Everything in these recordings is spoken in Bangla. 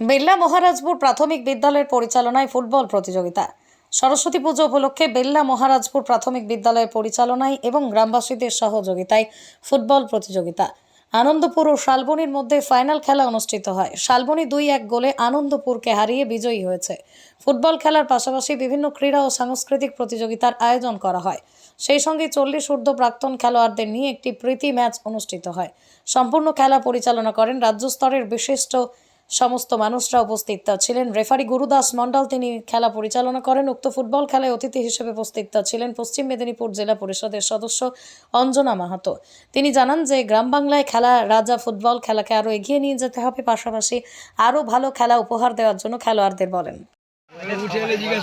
বেল্লা মহারাজপুর প্রাথমিক বিদ্যালয়ের পরিচালনায় ফুটবল প্রতিযোগিতা। সরস্বতী পুজো উপলক্ষে বেল্লা মহারাজপুর প্রাথমিক বিদ্যালয়ের পরিচালনায় এবং গ্রামবাসীদের সহযোগিতায় ফুটবল প্রতিযোগিতা। আনন্দপুর ও শালবনির মধ্যে ফাইনাল খেলা অনুষ্ঠিত হয়। শালবনি দুই এক গোলে আনন্দপুরকে হারিয়ে বিজয়ী হয়েছে। ফুটবল খেলার পাশাপাশি বিভিন্ন ক্রীড়া ও সাংস্কৃতিক প্রতিযোগিতার আয়োজন করা হয়। সেই সঙ্গে চল্লিশ ঊর্ধ্ব প্রাক্তন খেলোয়াড়দের নিয়ে একটি প্রীতি ম্যাচ অনুষ্ঠিত হয়। সম্পূর্ণ খেলা পরিচালনা করেন রাজ্য স্তরের বিশিষ্ট সমস্ত মানুষরা উপস্থিত ছিলেন রেফারি গুরুদাস মণ্ডল তিনি খেলা পরিচালনা করেন উক্ত ফুটবল খেলায় অতিথি হিসেবে উপস্থিত ছিলেন পশ্চিম মেদিনীপুর জেলা পরিষদের সদস্য অঞ্জনা মাহাতো তিনি জানান যে গ্রাম বাংলায় খেলা রাজা ফুটবল খেলাকে আরও এগিয়ে নিয়ে যেতে হবে পাশাপাশি আরও ভালো খেলা উপহার দেওয়ার জন্য খেলোয়াড়দের বলেন জিজ্ঞেস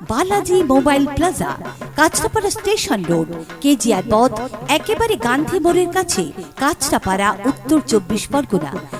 Balaji mobile plaza Kanchrapara station road KGR পথ একেবারে গান্ধী মোড়ের কাছে কাঁচরাপাড়া উত্তর চব্বিশ পরগনা